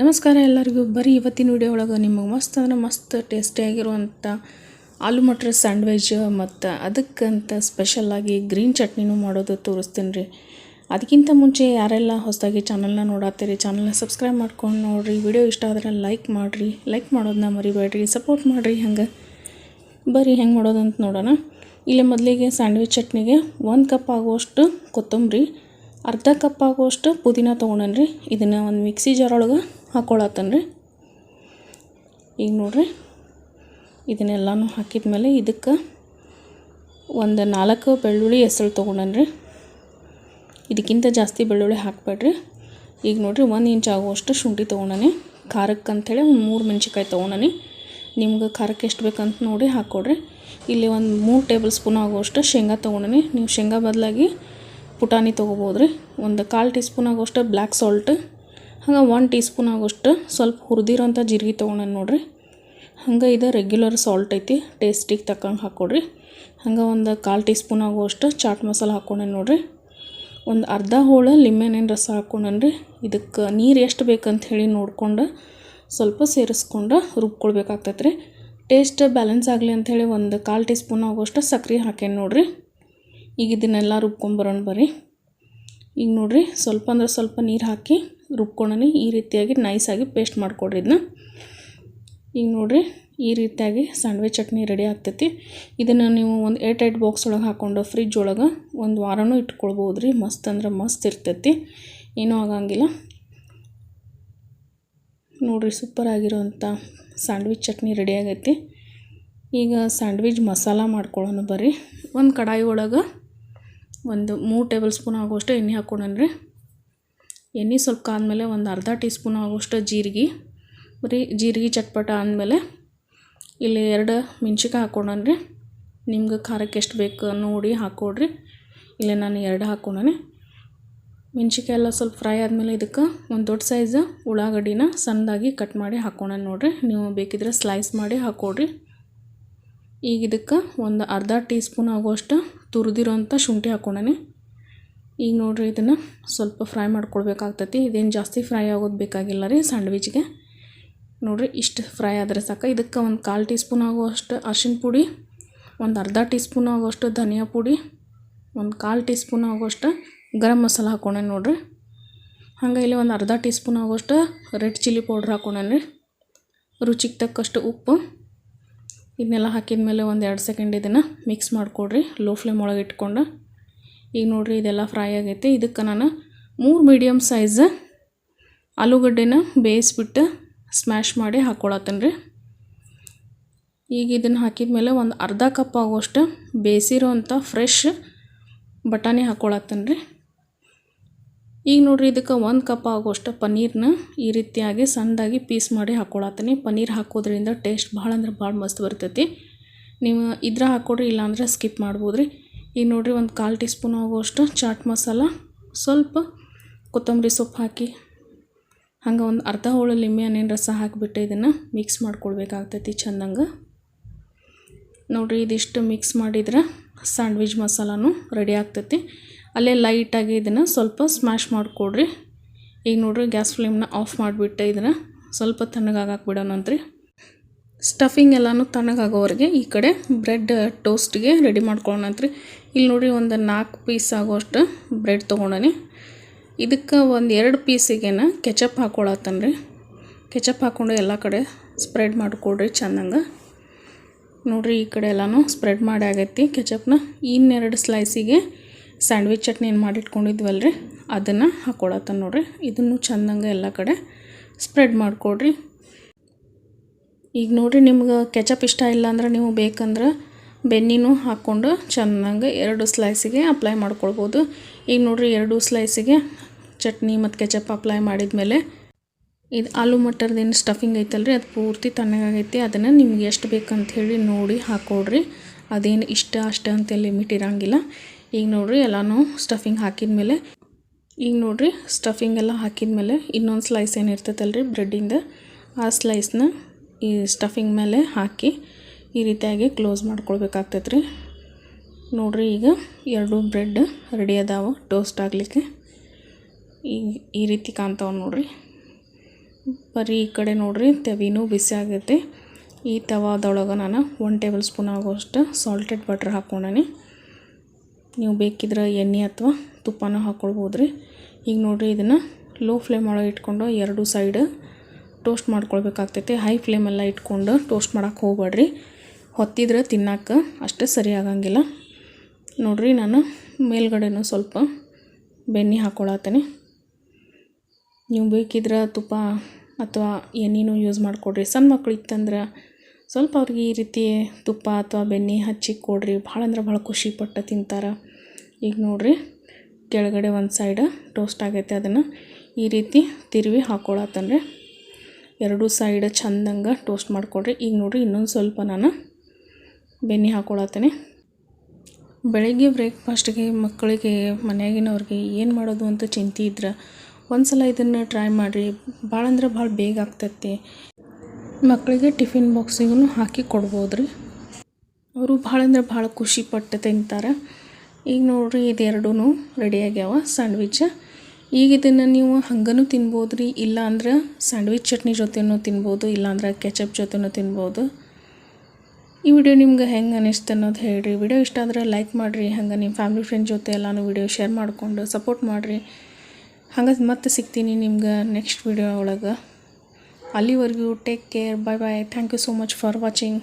ನಮಸ್ಕಾರ ಎಲ್ಲರಿಗೂ. ಬರೀ ಇವತ್ತಿನ ವಿಡಿಯೋ ಒಳಗೆ ನಿಮಗೆ ಮಸ್ತ್ ಅಂದ್ರೆ ಮಸ್ತ್ ಟೇಸ್ಟಿಯಾಗಿರುವಂಥ ಆಲೂ ಮಟ್ರ್ ಸ್ಯಾಂಡ್ವಿಚ್ ಮತ್ತು ಅದಕ್ಕಂತ ಸ್ಪೆಷಲಾಗಿ ಗ್ರೀನ್ ಚಟ್ನಿನೂ ಮಾಡೋದು ತೋರಿಸ್ತೀನಿ ರೀ. ಅದಕ್ಕಿಂತ ಮುಂಚೆ ಯಾರೆಲ್ಲ ಹೊಸದಾಗಿ ಚಾನಲ್ನ ನೋಡತ್ತೀರಿ ಚಾನಲ್ನ ಸಬ್ಸ್ಕ್ರೈಬ್ ಮಾಡ್ಕೊಂಡು ನೋಡಿರಿ. ವಿಡಿಯೋ ಇಷ್ಟ ಆದ್ರೆ ಲೈಕ್ ಮಾಡಿರಿ. ಲೈಕ್ ಮಾಡೋದನ್ನ ಮರಿಬೇಡ್ರಿ. ಸಪೋರ್ಟ್ ಮಾಡಿರಿ ಹಂಗೆ. ಬರೀ ಹೆಂಗೆ ಮಾಡೋದಂತ ನೋಡೋಣ. ಇಲ್ಲಿ ಮೊದಲಿಗೆ ಸ್ಯಾಂಡ್ವಿಚ್ ಚಟ್ನಿಗೆ ಒಂದು ಕಪ್ ಆಗುವಷ್ಟು ಕೊತ್ತಂಬರಿ ಅರ್ಧ ಕಪ್ ಆಗುವಷ್ಟು ಪುದೀನ ತೊಗೊಂಡೇನಿ ಇದನ್ನು ಒಂದು ಮಿಕ್ಸಿ ಜಾರ್ ಒಳಗೆ ಹಾಕ್ಕೊಳತ್ತೇನೆ ರೀ ಈಗ ನೋಡ್ರಿ. ಇದನ್ನೆಲ್ಲನೂ ಹಾಕಿದ್ಮೇಲೆ ಇದಕ್ಕೆ ಒಂದು ನಾಲ್ಕು ಬೆಳ್ಳುಳ್ಳಿ ಹೆಸರು ತೊಗೊಂಡೇನಿ ರೀ ಇದಕ್ಕಿಂತ ಜಾಸ್ತಿ ಬೆಳ್ಳುಳ್ಳಿ ಹಾಕಬೇಡ್ರಿ. ಈಗ ನೋಡ್ರಿ ಒಂದು ಇಂಚ್ ಆಗುವಷ್ಟು ಶುಂಠಿ ತೊಗೊಂಡನಿ. ಖಾರಕ್ಕೆ ಅಂಥೇಳಿ ಒಂದು ಮೂರು ಮೆಣ್ಸಿನ್ಕಾಯಿ ತೊಗೊಂಡನಿ. ನಿಮ್ಗೆ ಖಾರಕ್ಕೆ ಎಷ್ಟು ಬೇಕಂತ ನೋಡಿ ಹಾಕ್ಕೊಡ್ರಿ ಇಲ್ಲಿ ಒಂದು ಮೂರು ಟೇಬಲ್ ಸ್ಪೂನ್ ಆಗುವಷ್ಟು ಶೇಂಗಾ ತೊಗೊಂಡನಿ. ನೀವು ಶೇಂಗಾ ಬದಲಾಗಿ ಪುಟಾಣಿ ತೊಗೋಬೋದು ರೀ ಒಂದು ಕಾಲು ಟೀ ಸ್ಪೂನ್ ಆಗೋಷ್ಟು ಬ್ಲ್ಯಾಕ್ ಸಾಲ್ಟ್, ಹಂಗೆ ಒನ್ ಟೀ ಸ್ಪೂನ್ ಆಗೋಷ್ಟು ಸ್ವಲ್ಪ ಹುರಿದಿರೋಂಥ ಜೀರಿಗೆ ತೊಗೊಂಡೇನಿ ನೋಡಿರಿ. ಹಂಗೆ ಇದು ರೆಗ್ಯುಲರ್ ಸಾಲ್ಟ್ ಐತಿ ಟೇಸ್ಟಿಗೆ ತಕ್ಕಂಗೆ ಹಾಕ್ಕೊಡ್ರಿ ಹಂಗೆ ಒಂದು ಕಾಲು ಟೀ ಸ್ಪೂನ್ ಆಗುವಷ್ಟು ಚಾಟ್ ಮಸಾಲ ಹಾಕ್ಕೊಂಡೆ ನೋಡಿರಿ. ಒಂದು ಅರ್ಧ ಹೋಳು ಲಿಂಬೆಹಣ್ಣಿನ ರಸ ಹಾಕ್ಕೊಂಡನ್ರಿ ಇದಕ್ಕೆ ನೀರು ಎಷ್ಟು ಬೇಕಂತ ಹೇಳಿ ನೋಡಿಕೊಂಡು ಸ್ವಲ್ಪ ಸೇರಿಸ್ಕೊಂಡು ರುಬ್ಕೊಳ್ಬೇಕಾಗ್ತೈತೆ ರೀ ಟೇಸ್ಟ್ ಬ್ಯಾಲೆನ್ಸ್ ಆಗಲಿ ಅಂಥೇಳಿ ಒಂದು ಕಾಲು ಟೀ ಸ್ಪೂನ್ ಆಗುವಷ್ಟು ಸಕ್ಕರೆ ಹಾಕೇನು ನೋಡ್ರಿ. ಈಗ ಇದನ್ನೆಲ್ಲ ರುಬ್ಕೊಂಬರೋಣ ಬರ್ರಿ. ಈಗ ನೋಡಿರಿ, ಸ್ವಲ್ಪ ಅಂದ್ರೆ ಸ್ವಲ್ಪ ನೀರು ಹಾಕಿ ರುಬ್ಕೊಳ್ಳೋಣ ಈ ರೀತಿಯಾಗಿ ನೈಸಾಗಿ ಪೇಸ್ಟ್ ಮಾಡಿಕೊಡ್ರಿ ಇದನ್ನ ಈಗ ನೋಡಿರಿ, ಈ ರೀತಿಯಾಗಿ ಸ್ಯಾಂಡ್ವಿಚ್ ಚಟ್ನಿ ರೆಡಿ ಆಗ್ತೈತಿ. ಇದನ್ನು ನೀವು ಒಂದು ಏಟ್ ಏಟ್ ಬಾಕ್ಸ್ ಒಳಗೆ ಹಾಕ್ಕೊಂಡು ಫ್ರಿಜ್ ಒಳಗೆ ಒಂದು ವಾರನೂ ಇಟ್ಕೊಳ್ಬೋದು ರೀ ಮಸ್ತ್ ಅಂದ್ರೆ ಮಸ್ತ್ ಇರ್ತೈತಿ. ಏನೂ ಆಗಂಗಿಲ್ಲ. ನೋಡಿರಿ ಸೂಪರ್ ಆಗಿರೋಂಥ ಸ್ಯಾಂಡ್ವಿಚ್ ಚಟ್ನಿ ರೆಡಿ ಆಗೈತಿ. ಈಗ ಸ್ಯಾಂಡ್ವಿಚ್ ಮಸಾಲ ಮಾಡ್ಕೊಳ್ಳೋಣ ಬರ್ರಿ. ಒಂದು ಕಡಾಯಿ ಒಳಗೆ ಒಂದು ಮೂರು ಟೇಬಲ್ ಸ್ಪೂನ್ ಆಗುವಷ್ಟು ಎಣ್ಣೆ ಹಾಕ್ಕೊಂಡೇನಿ ಎಣ್ಣೆ ಸ್ವಲ್ಪ ಆದಮೇಲೆ ಒಂದು ಅರ್ಧ ಟೀ ಸ್ಪೂನ್ ಆಗುವಷ್ಟು ಜೀರಿಗೆ. ಬರೀ ಜೀರಿಗೆ ಚಟ್ಪಟ ಆದಮೇಲೆ ಇಲ್ಲಿ ಎರಡು ಮೆಣ್ಸಿನ್ಕಾಯಿ ರೀ ನಿಮ್ಗೆ ಖಾರಕ್ಕೆ ಎಷ್ಟು ಬೇಕು ನೋಡಿ ಹಾಕ್ಕೊಡ್ರಿ. ಇಲ್ಲೇ ನಾನು ಎರಡು ಹಾಕ್ಕೊಂಡೆ ಮೆಣಸಿಕಾಯಿ ಎಲ್ಲ ಸ್ವಲ್ಪ ಫ್ರೈ ಆದಮೇಲೆ ಇದಕ್ಕೆ ಒಂದು ದೊಡ್ಡ ಸೈಜ್ ಉಳ್ಳಾಗಡ್ಡಿನ ಸಣ್ಣದಾಗಿ ಕಟ್ ಮಾಡಿ ಹಾಕ್ಕೊಂಡೇನಿ ನೋಡಿರಿ. ನೀವು ಬೇಕಿದ್ರೆ ಸ್ಲೈಸ್ ಮಾಡಿ ಹಾಕ್ಕೊಡ್ರಿ. ಈಗ ಇದಕ್ಕೆ ಒಂದು ಅರ್ಧ ಟೀ ಸ್ಪೂನ್ ಆಗುವಷ್ಟು ತುರಿದಿರೋಂಥ ಶುಂಠಿ ಹಾಕ್ಕೊಂಡೇನಿ. ಈಗ ನೋಡಿರಿ ಇದನ್ನು ಸ್ವಲ್ಪ ಫ್ರೈ ಮಾಡ್ಕೊಳ್ಬೇಕಾಗ್ತೈತಿ ಇದೇನು ಜಾಸ್ತಿ ಫ್ರೈ ಆಗೋದು ಬೇಕಾಗಿಲ್ಲ ರೀ ಸ್ಯಾಂಡ್ವಿಚ್ಗೆ. ನೋಡಿರಿ ಇಷ್ಟು ಫ್ರೈ ಆದರೆ ಸಾಕು. ಇದಕ್ಕೆ ಒಂದು ಕಾಲು ಟೀ ಸ್ಪೂನ್ ಆಗುವಷ್ಟು ಅರ್ಶಿನ ಪುಡಿ, ಒಂದು ಅರ್ಧ ಟೀ ಸ್ಪೂನ್ ಆಗುವಷ್ಟು ಧನಿಯಾ ಪುಡಿ, ಒಂದು ಕಾಲು ಟೀ ಸ್ಪೂನ್ ಆಗುವಷ್ಟು ಗರಂ ಮಸಾಲ ಹಾಕ್ಕೊಂಡೆ ನೋಡಿರಿ. ಹಂಗೆ ಇಲ್ಲಿ ಒಂದು ಅರ್ಧ ಟೀ ಸ್ಪೂನ್ ಆಗುವಷ್ಟು ರೆಡ್ ಚಿಲ್ಲಿ ಪೌಡ್ರ್ ಹಾಕ್ಕೊಂಡೇನಿ ರುಚಿಗೆ ತಕ್ಕಷ್ಟು ಉಪ್ಪು ಇದನ್ನೆಲ್ಲ ಹಾಕಿದ ಮೇಲೆ ಒಂದು ಎರಡು ಸೆಕೆಂಡ್ ಇದನ್ನು ಮಿಕ್ಸ್ ಮಾಡಿಕೊಡ್ರಿ ಲೋ ಫ್ಲೇಮ್ ಒಳಗೆ ಇಟ್ಕೊಂಡು. ಈಗ ನೋಡಿರಿ ಇದೆಲ್ಲ ಫ್ರೈ ಆಗೈತೆ. ಇದಕ್ಕೆ ನಾನು ಮೂರು ಮೀಡಿಯಮ್ ಸೈಜ್ ಆಲೂಗಡ್ಡೆನ ಬೇಯಿಸ್ಬಿಟ್ಟು ಸ್ಮ್ಯಾಶ್ ಮಾಡಿ ಹಾಕ್ಕೊಳತ್ತೇನೆ ರೀ ಈಗ ಇದನ್ನು ಹಾಕಿದ ಮೇಲೆ ಒಂದು ಅರ್ಧ ಕಪ್ ಆಗುವಷ್ಟು ಬೇಯಿಸಿರೋಂಥ ಫ್ರೆಶ್ ಬಟಾಣಿ ಹಾಕ್ಕೊಳತ್ತೇನೆ ರೀ ಈಗ ನೋಡ್ರಿ ಇದಕ್ಕೆ ಒಂದು ಕಪ್ ಆಗುವಷ್ಟು ಪನ್ನೀರ್ನ ಈ ರೀತಿಯಾಗಿ ಸಣ್ಣದಾಗಿ ಪೀಸ್ ಮಾಡಿ ಹಾಕ್ಕೊಳತ್ತೀನಿ ಪನ್ನೀರ್ ಹಾಕೋದ್ರಿಂದ ಟೇಸ್ಟ್ ಭಾಳ ಅಂದ್ರೆ ಭಾಳ ಮಸ್ತ್ ಬರ್ತೈತಿ. ನೀವು ಇದ್ರ ಹಾಕ್ಕೊಡ್ರಿ ಇಲ್ಲಾಂದ್ರೆ ಸ್ಕಿಪ್ ಮಾಡ್ಬೋದು ರೀ ಈಗ ನೋಡ್ರಿ ಒಂದು ಕಾಲು ಟೀ ಸ್ಪೂನ್ ಆಗೋಷ್ಟು ಚಾಟ್ ಮಸಾಲ, ಸ್ವಲ್ಪ ಕೊತ್ತಂಬರಿ ಸೊಪ್ಪು ಹಾಕಿ, ಹಂಗೆ ಒಂದು ಅರ್ಧ ಹೋಳು ಲಿಂಬೆ ಹಣ್ಣಿನ ರಸ ಹಾಕಿಬಿಟ್ಟು ಇದನ್ನು ಮಿಕ್ಸ್ ಮಾಡ್ಕೊಳ್ಬೇಕಾಗ್ತೈತಿ ಚೆಂದಂಗೆ. ನೋಡಿರಿ ಇದಿಷ್ಟು ಮಿಕ್ಸ್ ಮಾಡಿದ್ರೆ ಸ್ಯಾಂಡ್ವಿಚ್ ಮಸಾಲನೂ ರೆಡಿ ಆಗ್ತೈತಿ. ಅಲ್ಲೇ ಲೈಟಾಗಿ ಇದನ್ನು ಸ್ವಲ್ಪ ಸ್ಮ್ಯಾಶ್ ಮಾಡಿಕೊಡ್ರಿ. ಈಗ ನೋಡ್ರಿ ಗ್ಯಾಸ್ ಫ್ಲೇಮ್ನ ಆಫ್ ಮಾಡಿಬಿಟ್ಟು ಇದನ್ನು. ಸ್ವಲ್ಪ ತಣ್ಣಗಾಗಕ್ಕೆ ಬಿಡೋಣಂತ್ರಿ ಸ್ಟಫಿಂಗ್ ಎಲ್ಲನೂ ತಣ್ಣಗಾಗೋವರೆಗೆ ಈ ಕಡೆ ಬ್ರೆಡ್ ಟೋಸ್ಟ್ಗೆ ರೆಡಿ ಮಾಡ್ಕೊಳ್ಳೋಣಂತ್ರಿ ಇಲ್ಲಿ ನೋಡಿರಿ ಒಂದು ನಾಲ್ಕು ಪೀಸ್ ಆಗೋಷ್ಟು ಬ್ರೆಡ್ ತೊಗೊಂಡನಿ. ಇದಕ್ಕೆ ಒಂದು ಎರಡು ಪೀಸಿಗೆನ ಕೆಚಪ್ ಹಾಕ್ಕೊಳತ್ತನ್ರಿ ಕೆಚಪ್ ಹಾಕ್ಕೊಂಡು ಎಲ್ಲ ಕಡೆ ಸ್ಪ್ರೆಡ್ ಮಾಡಿಕೊಡ್ರಿ ಚೆಂದಂಗೆ. ನೋಡಿರಿ ಈ ಕಡೆ ಎಲ್ಲನೂ ಸ್ಪ್ರೆಡ್ ಮಾಡಿ ಆಗೈತಿ ಕೆಚಪ್ನ ಇನ್ನೆರಡು ಸ್ಲೈಸಿಗೆ ಸ್ಯಾಂಡ್ವಿಚ್ ಚಟ್ನಿ ಏನು ಮಾಡಿಟ್ಕೊಂಡಿದ್ವಲ್ಲ ರೀ ಅದನ್ನು ಹಾಕ್ಕೊಳತ್ತ ನೋಡಿರಿ. ಇದನ್ನು ಚೆಂದಂಗೆ ಎಲ್ಲ ಕಡೆ ಸ್ಪ್ರೆಡ್ ಮಾಡಿಕೊಡ್ರಿ. ಈಗ ನೋಡಿರಿ ನಿಮ್ಗೆ ಕೆಚಪ್ ಇಷ್ಟ ಇಲ್ಲ ಅಂದ್ರೆ ನೀವು ಬೇಕಂದ್ರೆ ಬೆನ್ನಿನೂ ಹಾಕ್ಕೊಂಡು ಚೆನ್ನಾಗಿ ಎರಡು ಸ್ಲೈಸಿಗೆ ಅಪ್ಲೈ ಮಾಡ್ಕೊಳ್ಬೋದು. ಈಗ ನೋಡಿರಿ ಎರಡು ಸ್ಲೈಸಿಗೆ ಚಟ್ನಿ ಮತ್ತು ಕೆಚಪ್ ಅಪ್ಲೈ ಮಾಡಿದ ಮೇಲೆ ಇದು ಆಲೂ ಮಟರ್ದೇನು ಸ್ಟಫಿಂಗ್ ಐತಲ್ಲ ರೀ ಅದು ಪೂರ್ತಿ ತಣ್ಣಗಾಗೈತಿ. ಅದನ್ನು ನಿಮ್ಗೆ ಎಷ್ಟು ಬೇಕಂತ ಹೇಳಿ ನೋಡಿ ಹಾಕ್ಕೊಡ್ರಿ ಅದೇನು ಇಷ್ಟ ಅಷ್ಟ ಅಂತ ಲಿಮಿಟ್ ಇರೋಂಗಿಲ್ಲ. ಈಗ ನೋಡ್ರಿ ಎಲ್ಲನೂ ಸ್ಟಫಿಂಗ್ ಹಾಕಿದ ಮೇಲೆ ಈಗ ನೋಡ್ರಿ ಸ್ಟಫಿಂಗ್ ಎಲ್ಲ ಹಾಕಿದ ಮೇಲೆ ಇನ್ನೊಂದು ಸ್ಲೈಸ್ ಏನು ಇರ್ತೈತಲ್ಲ ರೀ ಬ್ರೆಡ್ಡಿಂದ ಆ ಸ್ಲೈಸ್ನ ಈ ಸ್ಟಫಿಂಗ್ ಮೇಲೆ ಹಾಕಿ ಈ ರೀತಿಯಾಗಿ ಕ್ಲೋಸ್ ಮಾಡ್ಕೊಳ್ಬೇಕಾಗ್ತೈತೆ ರೀ ನೋಡಿರಿ ಈಗ ಎರಡು ಬ್ರೆಡ್ ರೆಡಿ ಅದಾವೆ ಟೋಸ್ಟ್ ಆಗಲಿಕ್ಕೆ. ಈ ಈ ರೀತಿ ಕಾಣ್ತಾವ ನೋಡ್ರಿ. ಬರೀ ಈ ಕಡೆ ನೋಡ್ರಿ ತೆವಿನೂ ಬಿಸಿ ಆಗೈತಿ. ಈ ತವಾದೊಳಗೆ ನಾನು ಒನ್ ಟೇಬಲ್ ಸ್ಪೂನ್ ಆಗೋಷ್ಟು ಸಾಲ್ಟೆಡ್ ಬಟ್ರ್ ಹಾಕ್ಕೊಂಡೀನಿ ನೀವು ಬೇಕಿದ್ರೆ ಎಣ್ಣೆ ಅಥವಾ ತುಪ್ಪನೂ ಹಾಕ್ಕೊಳ್ಬೋದು ರೀ ಈಗ ನೋಡಿರಿ ಇದನ್ನು ಲೋ ಫ್ಲೇಮ್ ಒಳಗೆ ಇಟ್ಕೊಂಡು ಎರಡು ಸೈಡ್ ಟೋಸ್ಟ್ ಮಾಡ್ಕೊಳ್ಬೇಕಾಗ್ತೈತಿ. ಹೈ ಫ್ಲೇಮೆಲ್ಲ ಇಟ್ಕೊಂಡು ಟೋಸ್ಟ್ ಮಾಡೋಕೆ ಹೋಗ್ಬೇಡ್ರಿ. ಹೊತ್ತಿದ್ರೆ ತಿನ್ನಕ್ಕೆ ಅಷ್ಟೇ ಸರಿ ಆಗಂಗಿಲ್ಲ. ನೋಡಿರಿ ನಾನು ಮೇಲ್ಗಡೆನೂ ಸ್ವಲ್ಪ ಬೆಣ್ಣೆ ಹಾಕ್ಕೊಳತ್ತೇನೆ ನೀವು ಬೇಕಿದ್ರೆ ತುಪ್ಪ ಅಥವಾ ಎಣ್ಣೆನೂ ಯೂಸ್ ಮಾಡಿಕೊಡ್ರಿ. ಸಣ್ಣ ಮಕ್ಳು ಇತ್ತಂದ್ರೆ ಸ್ವಲ್ಪ ಅವ್ರಿಗೆ ಈ ರೀತಿ ತುಪ್ಪ ಅಥವಾ ಬೆಣ್ಣೆ ಹಚ್ಚಿ ಕೊಡ್ರಿ. ಭಾಳ ಅಂದ್ರೆ ಭಾಳ ಖುಷಿಪಟ್ಟು ತಿಂತಾರೆ. ಈಗ ನೋಡಿರಿ, ಕೆಳಗಡೆ ಒಂದು ಸೈಡ್ ಟೋಸ್ಟ್ ಆಗೈತೆ ಅದನ್ನು. ಈ ರೀತಿ ತಿರುವಿ ಹಾಕ್ಕೊಳತ್ತನ್ರಿ ಎರಡೂ ಸೈಡ್ ಚಂದಂಗೆ ಟೋಸ್ಟ್ ಮಾಡಿಕೊಡ್ರಿ. ಈಗ ನೋಡಿರಿ, ಇನ್ನೊಂದು ಸ್ವಲ್ಪ ನಾನು ಬೆಣ್ಣೆ ಹಾಕ್ಕೊಳತ್ತೇನೆ ಬೆಳಗ್ಗೆ ಬ್ರೇಕ್ಫಾಸ್ಟ್ಗೆ ಮಕ್ಕಳಿಗೆ, ಮನೆಯಾಗಿನವ್ರಿಗೆ ಏನು ಮಾಡೋದು ಅಂತ ಚಿಂತೆ ಇದ್ರೆ ಒಂದು ಸಲ ಇದನ್ನು ಟ್ರೈ ಮಾಡಿರಿ. ಭಾಳ ಅಂದ್ರೆ ಭಾಳ ಬೇಗ ಆಗ್ತೈತಿ. ಮಕ್ಕಳಿಗೆ ಟಿಫಿನ್ ಬಾಕ್ಸಿಗೂ ಹಾಕಿ ಕೊಡ್ಬೋದು ರೀ ಅವರು ಭಾಳ ಅಂದ್ರೆ ಭಾಳ ಖುಷಿಪಟ್ಟು ತಿಂತಾರೆ. ಈಗ ನೋಡಿರಿ ಇದೆರಡೂ ರೆಡಿ ಆಗ್ಯಾವ ಸ್ಯಾಂಡ್ವಿಚ್ ಈಗ ಇದನ್ನು ನೀವು ಹಂಗನೂ ತಿನ್ಬೋದು ರೀ ಇಲ್ಲ ಅಂದ್ರೆ ಸ್ಯಾಂಡ್ವಿಚ್ ಚಟ್ನಿ ಜೊತೆನೂ ತಿನ್ಬೋದು ಇಲ್ಲಾಂದ್ರೆ ಕೆಚಪ್ ಜೊತೆನೂ ತಿನ್ಬೋದು. ಈ ವಿಡಿಯೋ ನಿಮ್ಗೆ ಹೆಂಗೆ ಅನಿಸ್ತು ಅನ್ನೋದು ಹೇಳಿರಿ. ವಿಡಿಯೋ ಇಷ್ಟ ಆದರೆ ಲೈಕ್ ಮಾಡಿರಿ, ಹಂಗೆ ನಿಮ್ಮ ಫ್ಯಾಮಿಲಿ ಫ್ರೆಂಡ್ ಜೊತೆ ಎಲ್ಲನೂ ವಿಡಿಯೋ ಶೇರ್ ಮಾಡಿಕೊಂಡು ಸಪೋರ್ಟ್ ಮಾಡಿರಿ. ಹಂಗೆ ಮತ್ತೆ ಸಿಗ್ತೀನಿ ನಿಮ್ಗೆ ನೆಕ್ಸ್ಟ್ ವಿಡಿಯೋ ಒಳಗೆ. ಅಲ್ಲಿವರೆಗೂ take care bye bye thank you so much for watching